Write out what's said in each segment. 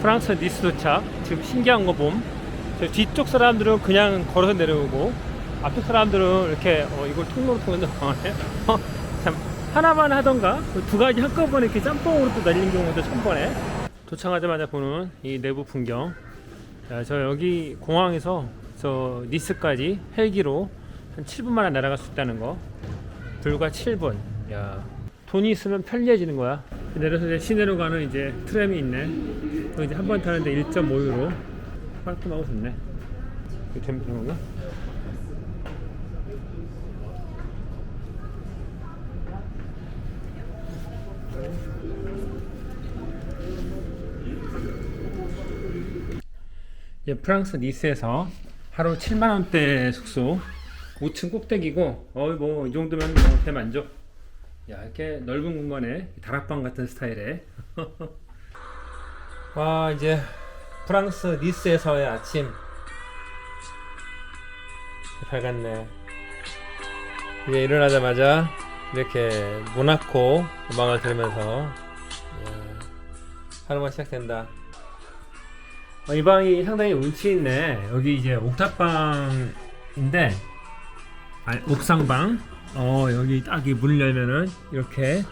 프랑스 니스 도착. 지금 신기한 거 봄. 저 뒤쪽 사람들은 그냥 걸어서 내려오고 앞쪽 사람들은 이렇게 어, 이걸 통로로 하네. 어, 참 하나만 하던가 두 가지 한꺼번에 이렇게 짬뽕으로 또 날리는 경우도 처음 보네. 도착하자마자 보는 이 내부 풍경. 자, 저 여기 공항에서 저 니스까지 헬기로 한 7분 만에 날아갈 수 있다는 거. 불과 7분. 야, 돈이 있으면 편리해지는 거야. 내려서 이제 시내로 가는 이제 트램이 있네. 그 이제 한 번 타는데 1.5유로. 깔끔하고 좋네. 이거 되는 건가? 이제 프랑스 니스에서 하루 7만 원대 숙소 5층 꼭대기고 어이 뭐 이 정도면 뭐 대만족 야 이렇게 넓은 공간에 다락방 같은 스타일에 와 이제 프랑스 니스에서의 아침 밝았네 이제 일어나자마자 이렇게 모나코 음악을 들으면서 야, 하루가 시작된다 어, 이 방이 상당히 운치 있네. 여기 이제 옥탑방인데, 아, 옥상방. 어, 여기 딱 이 문을 열면은 이렇게.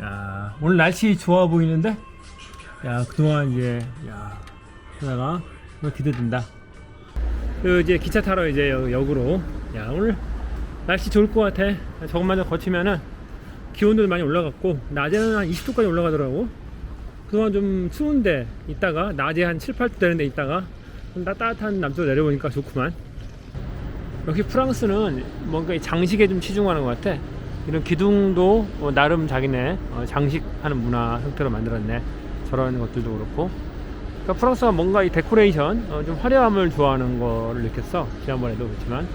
야, 오늘 날씨 좋아 보이는데? 야, 그동안 이제, 야, 하다가 기대된다. 그 이제 기차 타러 이제 역- 역으로. 야, 오늘 날씨 좋을 것 같아. 더 거치면은 기온도 많이 올라갔고, 낮에는 한 20도까지 올라가더라고. 그동안 좀 추운데 있다가 낮에 한 7, 8도 되는데 있다가 좀 따- 따뜻한 남쪽으로 내려보니까 좋구만 역시 프랑스는 뭔가 이 장식에 좀 치중하는 것 같아 이런 기둥도 어, 나름 자기네 어, 장식하는 문화 형태로 만들었네 저런 것들도 그렇고 그러니까 프랑스가 뭔가 이 데코레이션 어, 좀 화려함을 좋아하는 거를 느꼈어 지난번에도 그렇지만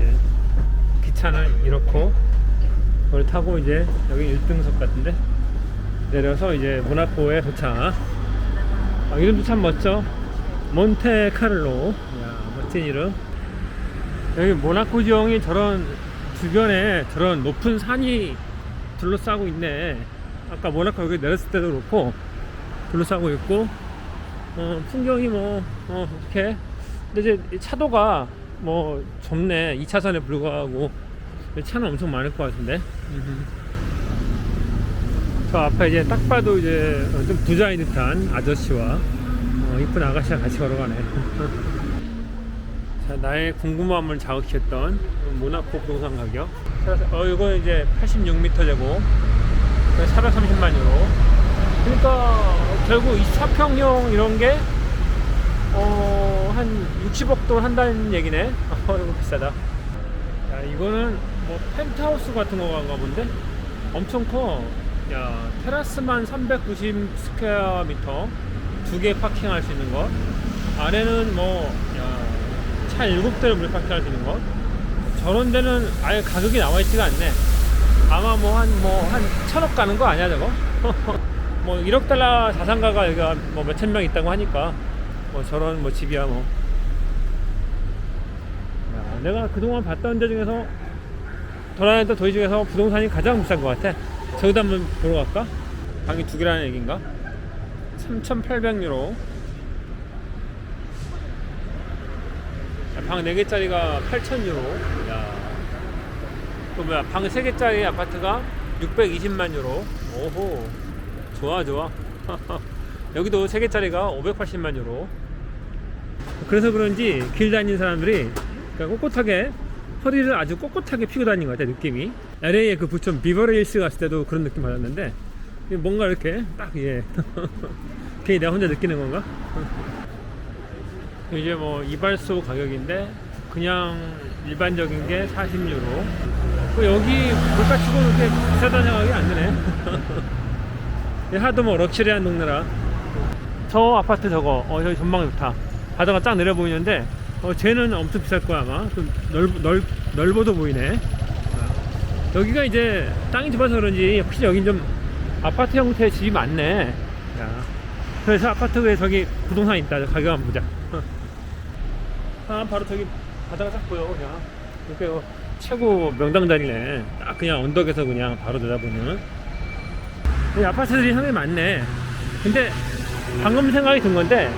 예. 기차는 이렇고 그걸 타고 이제 여기 1등석 같은데 내려서 이제 모나코에 도착. 아, 이름도 참 멋져. 몬테카를로. 야, 멋진 이름. 여기 모나코 지형이 저런 주변에 저런 높은 산이 둘러싸고 있네. 아까 모나코 여기 내렸을 때도 그렇고 둘러싸고 있고 어, 풍경이 뭐 어, 이렇게. 근데 이제 이 차도가 뭐 좁네. 2차선에 불과하고. 차는 엄청 많을 것 같은데. 저 앞에 이제 딱 봐도 이제 좀 부자인 듯한 아저씨와 어, 이쁜 아가씨가 같이 걸어가네. 자, 나의 궁금함을 자극했던 모나코 부동산 가격. 어, 이거 이제 86m 제곱, 430만 유로. 그러니까 결국 24평형 이런 게 어, 한 60억 돈 한다는 얘기네. 어, 이거 비싸다. 야, 이거는 뭐 펜트하우스 같은 거가 본데? 엄청 커. 야, 테라스만 390 스퀘어 미터. 두 개 파킹할 수 있는 것. 안에는 뭐, 야, 차 7대를 물 파킹 할 수 있는 것. 저런 데는 아예 가격이 나와 있지가 않네. 아마 뭐 한, 뭐, 한 천억 가는 거 아니야, 저거? 뭐 1억 달러 자산가가 여기가 뭐 몇천 명 있다고 하니까. 뭐 저런 뭐 집이야, 뭐. 야, 내가 그동안 봤던 데 중에서 돌아다녔던 도시 중에서 부동산이 가장 비싼 것 같아. 저기다 한번 보러 갈까? 방이 두 개라는 얘기인가? 3,800유로. 방 4개짜리가 8,000유로. 야. 또 뭐야, 방 3개짜리 아파트가 620만 유로. 오호. 좋아, 좋아. 여기도 3개짜리가 580만 유로. 그래서 그런지 길 다니는 사람들이 그러니까 꼿꼿하게 허리를 아주 꼿꼿하게 피고 다니는 것 같아 느낌이 LA의 그 부촌 비버리힐스 갔을 때도 그런 느낌 받았는데 뭔가 이렇게 딱 예. 괜히 내가 혼자 느끼는 건가? 이제 뭐 이발소 가격인데 그냥 일반적인 게 40유로. 그 여기 물가 치고 그렇게 비싸다는 생각이 안 드네. 하도 뭐 럭셔리한 동네라. 저 아파트 저거 어 저기 전망 좋다. 바다가 쫙 내려 보이는데 어 쟤는 엄청 비쌀 거야 아마. 좀 넓, 넓, 넓어도 보이네. 여기가 이제 땅이 좁아서 그런지 확실히 여긴 좀 아파트 형태의 집이 많네. 야. 그래서 아파트 에 저기 부동산 있다. 가격 한번 보자 아 바로 저기 바다가 딱 보여 그냥. 이렇게 어, 최고 명당 자리네. 딱 그냥 언덕에서 그냥 바로 내다보는. 이 아파트들이 상당히 많네. 근데 방금 생각이 든 건데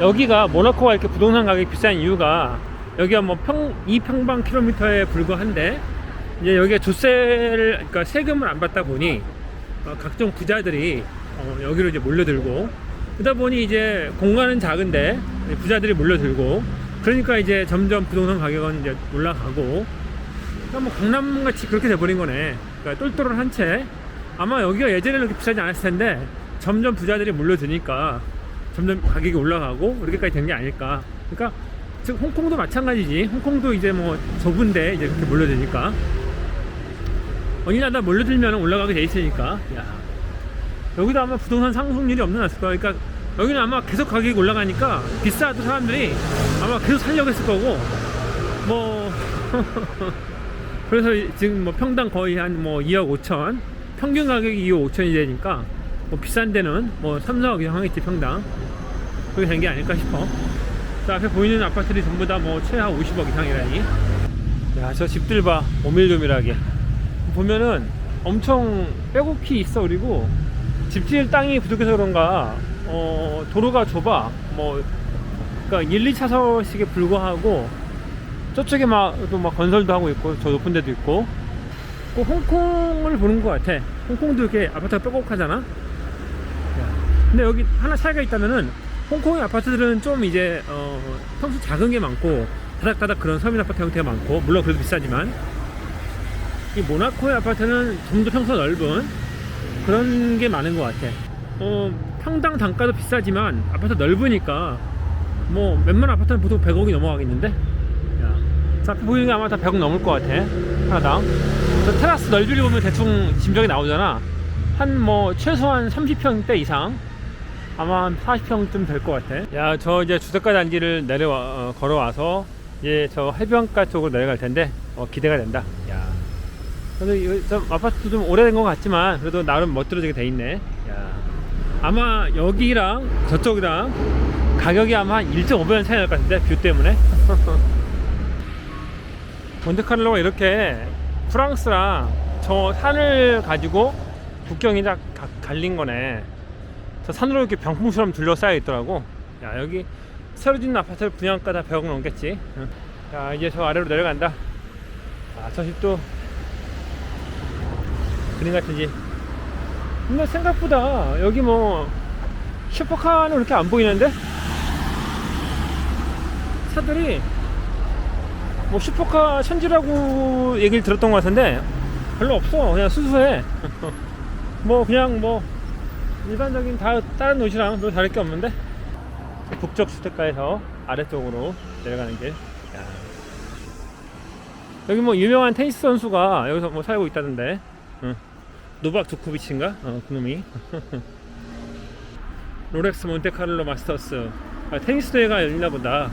여기가 모나코가 이렇게 부동산 가격이 비싼 이유가 여기가 뭐 평 2평방 킬로미터에 불과한데 이제 여기가 조세를 그러니까 세금을 안 받다 보니 어, 각종 부자들이 어, 여기로 이제 몰려들고 그러다 보니 이제 공간은 작은데 부자들이 몰려들고 그러니까 이제 점점 부동산 가격은 이제 올라가고 그러니까 뭐 강남 같이 그렇게 돼버린 거네. 그러니까 똘똘한 한 채. 아마 여기가 예전에는 그렇게 비싸지 않았을 텐데 점점 부자들이 몰려드니까 점점 가격이 올라가고 이렇게까지 된 게 아닐까. 그러니까 즉 홍콩도 마찬가지지. 홍콩도 이제 뭐 좁은데 이제 그렇게 몰려드니까 어디나 다 몰려들면 올라가게 돼 있으니까. 야 여기도 아마 부동산 상승률이 없는 않을 거야. 그러니까 여기는 아마 계속 가격이 올라가니까 비싸도 사람들이 아마 계속 살려고 했을 거고. 뭐 그래서 지금 뭐 평당 거의 한 뭐 2억 5천 평균 가격이 2억 5천이 되니까 뭐 비싼 데는 뭐 3, 4억 이상 하겠지 평당 그렇게 된 게 아닐까 싶어. 자 앞에 보이는 아파트들이 전부 다 뭐 최하 50억 이상이라니. 야 저 집들 봐. 오밀조밀하게. 보면은 엄청 빼곡히 있어 그리고 집질 땅이 부족해서 그런가 어 도로가 좁아. 뭐 그러니까 1, 2차선씩에 불과하고 저쪽에 막 또 막 건설도 하고 있고 저 높은 데도 있고. 그 홍콩을 보는 것 같아. 홍콩도 이렇게 아파트가 빼곡하잖아? 야, 근데 여기 하나 차이가 있다면은 홍콩의 아파트들은 좀 이제 어 평수 작은 게 많고 다닥다닥 그런 서민 아파트 형태가 많고 물론 그래도 비싸지만. 이 모나코의 아파트는 좀 더 평수가 넓은 그런 게 많은 것 같아. 어 평당 단가도 비싸지만 아파트 넓으니까 뭐 웬만한 아파트는 보통 100억이 넘어가겠는데 야. 자, 앞에 보이는 게 아마 다 100억 넘을 것 같아. 하나당. 저 테라스 넓이를 보면 대충 짐작이 나오잖아. 한 뭐 최소한 30평대 이상. 아마 한 40평쯤 될 것 같아. 야, 저 이제 주택가 단지를 내려와, 어, 걸어와서 이제 저 해변가 쪽으로 내려갈 텐데, 어, 기대가 된다. 야. 근데 이, 저 아파트도 좀 오래된 것 같지만, 그래도 나름 멋들어지게 돼 있네. 야. 아마 여기랑 저쪽이랑 가격이 아마 한 1.5배 차이 날 것 같은데, 뷰 때문에. 몬테카를로가 이렇게 프랑스랑 저 산을 가지고 국경이 딱 가- 갈린 거네. 저 산으로 이렇게 병풍처럼 둘러싸여 있더라고. 야, 여기 새로 짓는 아파트 분양가 다 100억 넘겠지. 응. 자, 이제 저 아래로 내려간다. 아, 저 집도 그림 같은 집. 근데 생각보다 여기 뭐 슈퍼카는 그렇게 안 보이는데? 차들이 뭐 슈퍼카 천지라고 얘기를 들었던 것 같은데 별로 없어. 그냥 수수해. 뭐 그냥 뭐 일반적인 다 다른 도시랑 별 다를 게 없는데 북쪽 주택가에서 아래쪽으로 내려가는 길 야. 여기 뭐 유명한 테니스 선수가 여기서 뭐 살고 있다던데. 응. 노박 조코비치인가? 어 그놈이. 롤렉스 몬테카를로 마스터스. 아, 테니스 대회가 열리나 보다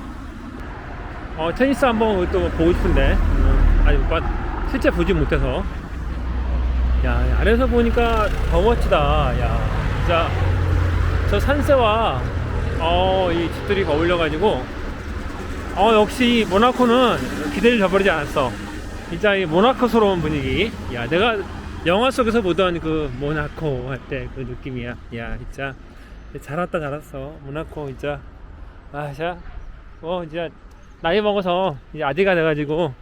어, 테니스 한번 또 보고 싶은데. 음, 아니 뭐, 실제 보지 못해서. 야 야, 아래서 보니까 더 멋지다. 야 진짜 저 산세와 어, 이 집들이 어울려 가지고. 어 역시 이 모나코는 기대를 저버리지 않았어. 진짜 이 모나코스러운 분위기. 야 내가 영화 속에서 보던 그 모나코 할 때 그 느낌이야. 야 진짜 잘 왔다 잘 왔어. 모나코 진짜. 아 진짜. 어 진짜 나이 먹어서 이제 아디가 돼가지고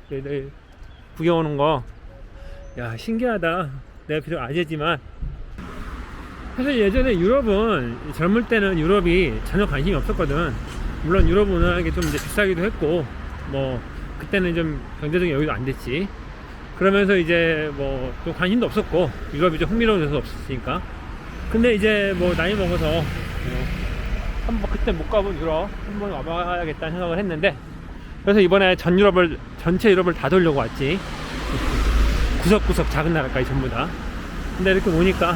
구경 오는 거, 야 신기하다. 내가 비록 아재지만 사실 예전에 유럽은 젊을 때는 유럽이 전혀 관심이 없었거든. 물론 유럽 문화가 좀 이제 비싸기도 했고, 뭐 그때는 좀 경제적인 여유도 안 됐지. 그러면서 이제 뭐 좀 관심도 없었고 유럽이 좀 흥미로운 데서 없었으니까. 근데 이제 뭐 나이 먹어서 어, 한번 그때 못 가본 유럽 한번 와봐야겠다는 생각을 했는데 그래서 이번에 전 유럽을 전체 유럽을 다 돌려고 왔지. 구석구석 작은 나라까지 전부 다. 근데 이렇게 오니까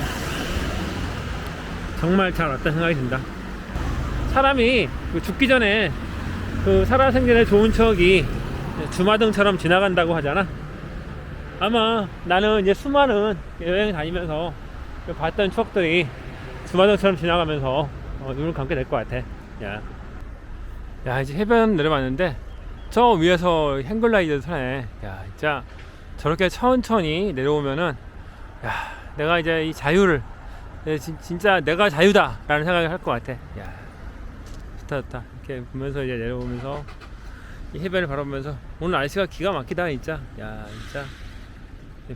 정말 잘 왔다 생각이 든다. 사람이 그 죽기 전에 그 살아생전에 좋은 추억이 주마등처럼 지나간다고 하잖아. 아마 나는 이제 수많은 여행 다니면서 봤던 추억들이 주마등처럼 지나가면서 어, 눈을 감게 될 것 같아. 야. 야 이제 해변 내려왔는데 저 위에서 행글라이드 타네. 야, 진짜 저렇게 천천히 내려오면은 야, 내가 이제 이 자유를 예, 진, 진짜 내가 자유다 라는 생각을 할 것 같아. 야, 좋다 좋다. 이렇게 보면서 이제 내려오면서 이 해변을 바라보면서 오늘 날씨가 기가 막히다 진짜. 야, 진짜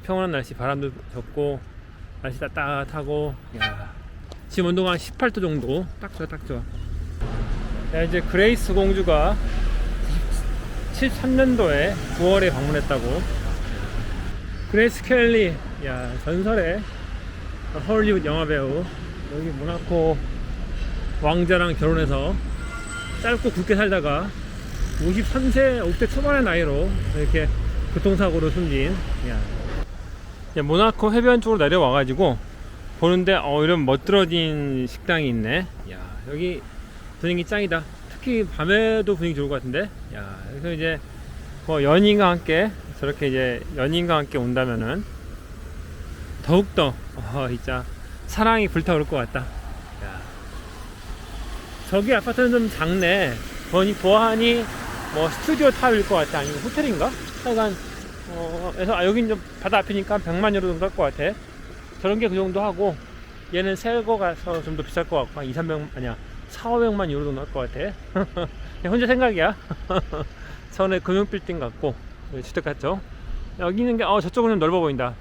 평온한 날씨, 바람도 적고 날씨 따뜻하고. 야, 지금 온도가 한 18도 정도. 딱 좋아, 딱 좋아. 야, 이제 그레이스 공주가 73년도에 9월에 방문했다고. 그레이스 켈리, 야 전설의 헐리우드 영화배우 여기 모나코 왕자랑 결혼해서 짧고 굵게 살다가 53세 50대 초반의 나이로 이렇게 교통사고로 숨진 야. 야, 모나코 해변 쪽으로 내려와 가지고 보는데 어 이런 멋들어진 식당이 있네 야 여기 분위기 짱이다 특히 밤에도 분위기 좋을 것 같은데 야 그래서 이제 뭐 연인과 함께 저렇게 이제 연인과 함께 온다면은 더욱더 어, 진짜 사랑이 불타오를 것 같다. 야. 저기 아파트는 좀 작네. 보니 보아하니 뭐 스튜디오 타입일 것 같아. 아니면 호텔인가? 하여간 어, 그래서 아, 여긴 좀 바다 앞이니까 100만 유로 정도 할 것 같아. 저런 게 그 정도 하고 얘는 새거 가서 좀 더 비쌀 것 같고 한 2, 300 아니야 4, 500만 유로 정도 할 것 같아. 혼자 생각이야. 서울의 금융 빌딩 같고 주택 같죠? 여기 있는 게 어, 저쪽은 좀 넓어 보인다.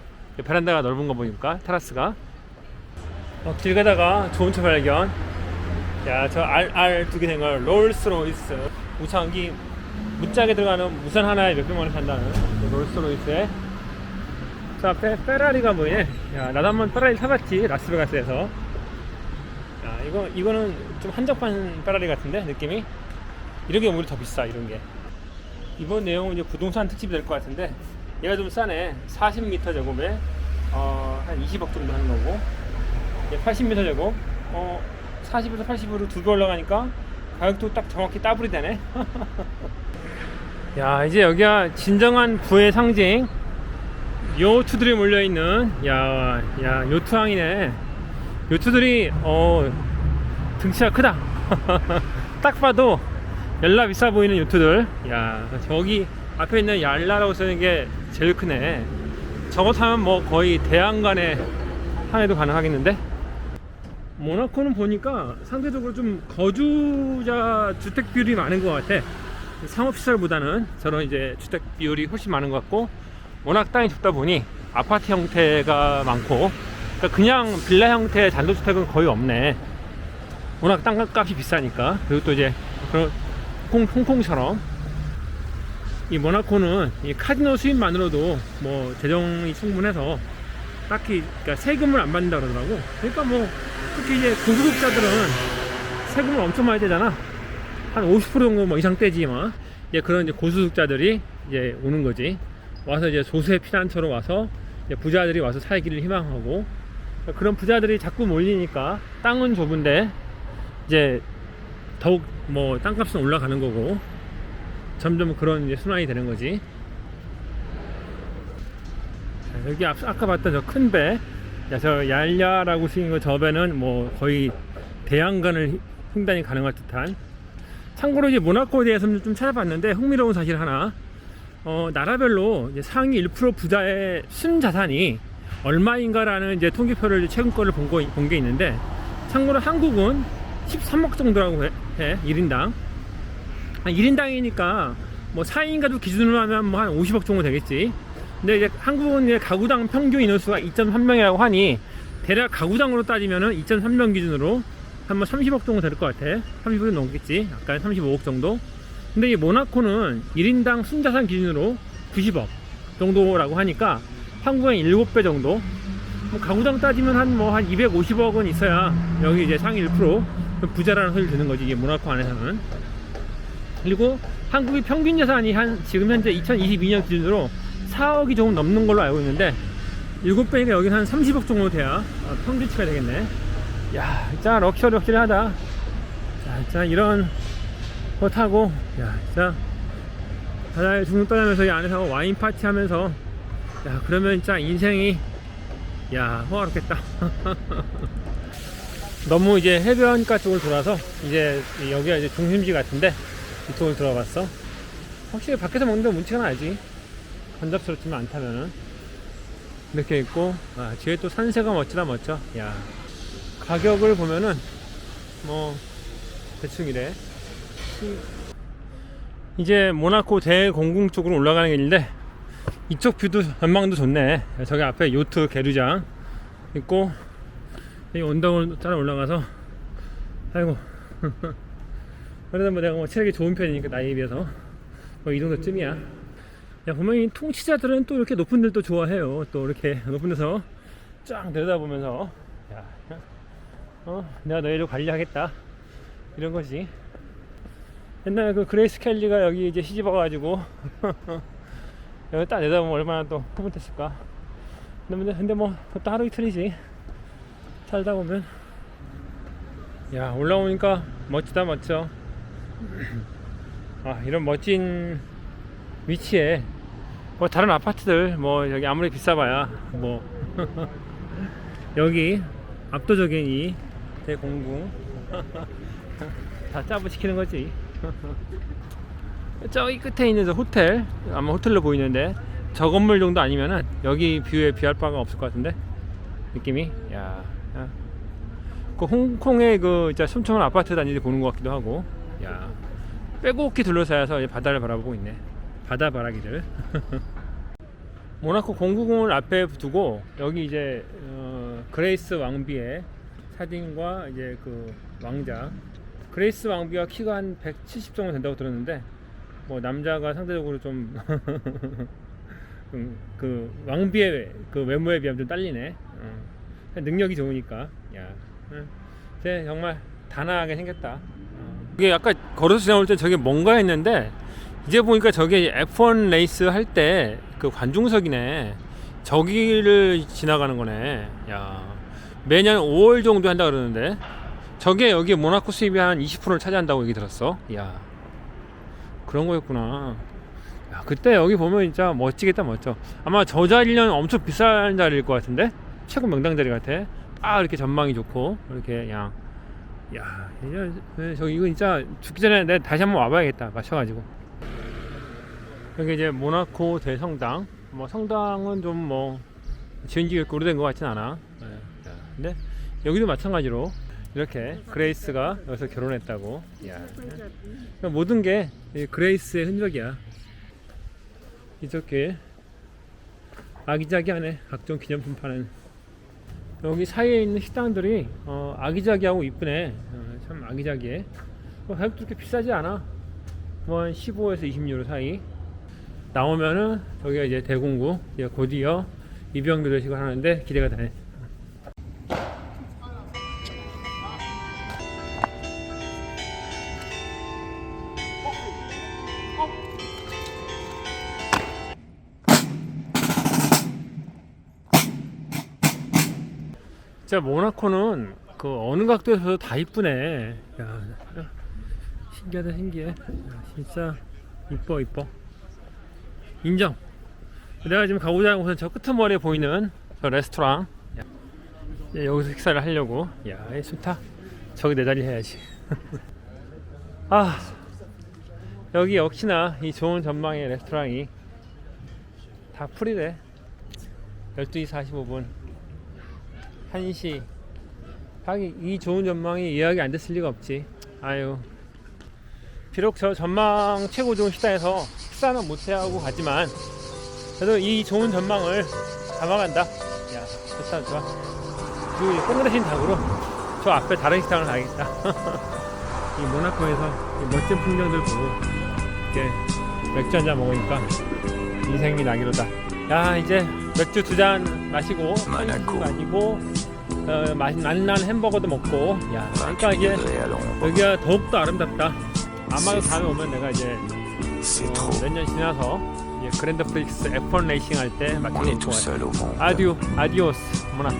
베란다가 넓은 거 보니까 테라스가 어, 길 가다가 좋은 차 발견 야 저 RR 두 개 된 걸 롤스로이스 우창기 무짝에 들어가는 무선 하나에 몇백만 원 판다는 그 롤스로이스에 자 페, 페라리가 보이네 야 나도 한번 페라리 타봤지 라스베가스에서 야 이거 이거는 좀 한적한 페라리 같은데 느낌이? 이런 게 오히려 더 비싸 이런 게. 이번 내용은 이제 부동산 특집이 될 것 같은데 얘가 좀 싸네. 40m 제곱에 어, 한 20억 정도 하는 거고 얘 80m 제곱. 어, 40에서 80으로 두 배 올라가니까 가격도 딱 정확히 따블이 되네. 야 이제 여기가 진정한 부의 상징. 요트들이 몰려있는 야, 야 요트항이네. 요트들이 어 등치가 크다. 딱 봐도 열나 비싸 보이는 요트들. 야 저기 앞에 있는 얄라라고 쓰는 게 제일 크네. 저거 타면 뭐 거의 대항간에 항해도 가능하겠는데? 모나코는 보니까 상대적으로 좀 거주자 주택 비율이 많은 것 같아. 상업시설보다는 저런 이제 주택 비율이 훨씬 많은 것 같고 워낙 땅이 좁다 보니 아파트 형태가 많고 그러니까 그냥 빌라 형태의 단독주택은 거의 없네 워낙 땅값이 비싸니까 그리고 또 이제 그런 홍, 홍콩처럼 이 모나코는 이 카지노 수입만으로도 뭐 재정이 충분해서 딱히 그러니까 세금을 안 받는다 그러더라고. 그러니까 뭐 특히 이제 고소득자들은 세금을 엄청 많이 떼잖아. 한 50% 정도 뭐 이상 떼지 뭐. 이제 그런 이제 고소득자들이 이제 오는 거지. 와서 이제 조세 피난처로 와서 부자들이 와서 살기를 희망하고 그러니까 그런 부자들이 자꾸 몰리니까 땅은 좁은데 이제 더욱 뭐 땅값은 올라가는 거고 점점 그런 이제 순환이 되는 거지. 자, 여기 앞, 아까 봤던 저 큰 배, 야, 저 얄야라고 쓰인 거 저 배는 뭐 거의 대양간을 횡단이 가능할 듯한. 참고로 이제 모나코에 대해서는 좀 찾아봤는데 흥미로운 사실 하나. 어, 나라별로 상위 1% 부자의 순 자산이 얼마인가라는 이제 통계표를 최근 거를 본 게 있는데 참고로 한국은 13억 정도라고 해, 해 1인당. 1인당이니까 뭐 4인가도 기준으로 하면 뭐 한 50억 정도 되겠지. 근데 이제 한국은 이제 가구당 평균 인원수가 2.3명이라고 하니 대략 가구당으로 따지면은 2.3명 기준으로 한뭐 30억 정도 될 것 같아. 30억이 넘겠지. 약간 35억 정도. 근데 이 모나코는 1인당 순자산 기준으로 90억 정도라고 하니까 한국의 7배 정도. 뭐 가구당 따지면 한뭐 한 250억은 있어야 여기 이제 상위 1% 부자라는 소리를 듣는 거지. 이게 모나코 안에서는. 그리고 한국의 평균 자산이 한 지금 현재 2022년 기준으로 4억이 조금 넘는 걸로 알고 있는데 7배니까 여기는 한 30억 정도 돼야 어, 평균치가 되겠네 야 진짜 럭셔리 럭셔리하다 자 진짜 이런 거 타고 야 진짜 바다에 둥둥 떠다니면서 이 안에서 와인 파티 하면서 야 그러면 진짜 인생이 야 호화롭겠다 너무 이제 해변가 쪽을 돌아서 이제 여기가 이제 중심지 같은데 이쪽을 들어봤어. 확실히 밖에서 먹는 데 문치가 나지. 건잡스럽지만 않다면은. 이렇게 있고, 아, 뒤에 또 산세가 멋지다 멋져. 야 가격을 보면은 뭐 대충 이래. 이제 모나코 대공궁 쪽으로 올라가는 길인데 이쪽 뷰도 전망도 좋네. 저기 앞에 요트 게르장 있고 이 언덕을 따라 올라가서 아이고 그러다 뭐 내가 뭐 체력이 좋은 편이니까 나이에 비해서 뭐 이 정도쯤이야. 야이 통치자들은 또 이렇게 높은 데도 좋아해요. 또 이렇게 높은 데서 쫙 내려다보면서 야, 어 내가 너희를 관리하겠다 이런 거지. 옛날에 그 그레이스 켈리가 여기 이제 시집 와가지고 여기 딱 내다보면 얼마나 또 흐뭇했을까. 근데, 근데 뭐 그것도 하루 이틀이지. 살다 보면 야 올라오니까 멋지다 멋져. 아 이런 멋진 위치에 뭐 다른 아파트들 뭐 여기 아무리 비싸봐야 뭐 여기 압도적인 이 대공궁 다 짜부시키는 거지. 저기 끝에 있는 저 호텔 아마 호텔로 보이는데 저 건물 정도 아니면은 여기 뷰에 비할 바가 없을 것 같은데 느낌이 야, 야. 그 홍콩의 그 진짜 촘촘한 아파트 단지 보는 것 같기도 하고. 야. 빼곡히 둘러싸여서 이제 바다를 바라보고 있네. 바다 바라기들 모나코 공구공을 앞에 두고 여기 이제 어, 그레이스 왕비의 사진과 이제 그 왕자. 그레이스 왕비가 키가 한 170 정도 된다고 들었는데 뭐 남자가 상대적으로 좀 음, 그 왕비의 그 외모에 비하면 좀 딸리네. 어. 능력이 좋으니까. 야, 응. 쟤 정말 단아하게 생겼다. 어. 이게 아까 걸어서 지나올 때 저게 뭔가 했는데 이제 보니까 저게 F1 레이스 할 때 그 관중석이네. 저기를 지나가는 거네. 야, 매년 5월 정도 한다 그러는데 저게 여기 모나코 수입이 한 20%를 차지한다고 얘기 들었어. 야, 그런 거였구나. 야, 그때 여기 보면 진짜 멋지겠다 멋져. 아마 저 자리는 엄청 비싼 자리일 것 같은데 최고 명당 자리 같아. 아 이렇게 전망이 좋고 이렇게 그냥 야저 이거 진짜 죽기 전에 내가 다시 한번 와봐야겠다 맞춰가지고. 여기 이제 모나코 대성당. 뭐 성당은 좀 뭐 지은 지가 오래된 것 같진 않아. 네. 자, 근데 여기도 마찬가지로 이렇게 그레이스가 여기서 결혼했다고. 야. 그러니까 모든 게이 그레이스의 흔적이야. 이렇게 아기자기하네. 각종 기념품 파는. 여기 사이에 있는 식당들이 어, 아기자기하고 이쁘네. 어, 참 아기자기해. 뭐 가격도 그렇게 비싸지 않아. 뭐 한 15에서 20유로 사이. 나오면은 저기가 이제 대공구, 이제 곧이어 이병규 시고 하는데 기대가 되네. 진짜 모나코는 그 어느 각도에서도 다 이쁘네. 야, 신기하다 신기해. 야, 진짜 이뻐 이뻐. 인정. 내가 지금 가고자 하는 곳은 저 끄트머리에 보이는 저 레스토랑. 야, 여기서 식사를 하려고. 야, 이 좋다. 저기 내 자리 해야지. 아, 여기 역시나 이 좋은 전망의 레스토랑이 다 풀이래. 12시 45분. 1시. 하긴 이 좋은 전망이 예약이 안 됐을 리가 없지. 아유. 비록 저 전망 최고 좋은 식당에서 식사는 못하고 가지만 그래도 이 좋은 전망을 담아간다. 야 좋다 좋아. 그리고 이 동그라신 닭으로 저 앞에 다른 식당을 가야겠다. 이 모나코에서 이 멋진 풍경들 보고 이렇게 맥주 한 잔 먹으니까 인생이 낙이로다. 야 이제 맥주 두 잔 마시고 모나코. 아니고 어, 맛- 맛난 햄버거도 먹고 야 그러니까 이게. 여기가 더욱더 아름답다 아마도 다음에 오면 내가 이제 C'est trop. 몇년 지나서 이제 그랜드 프릭스 F1 레이싱 할때 au monde. 아디오 아디오스 모나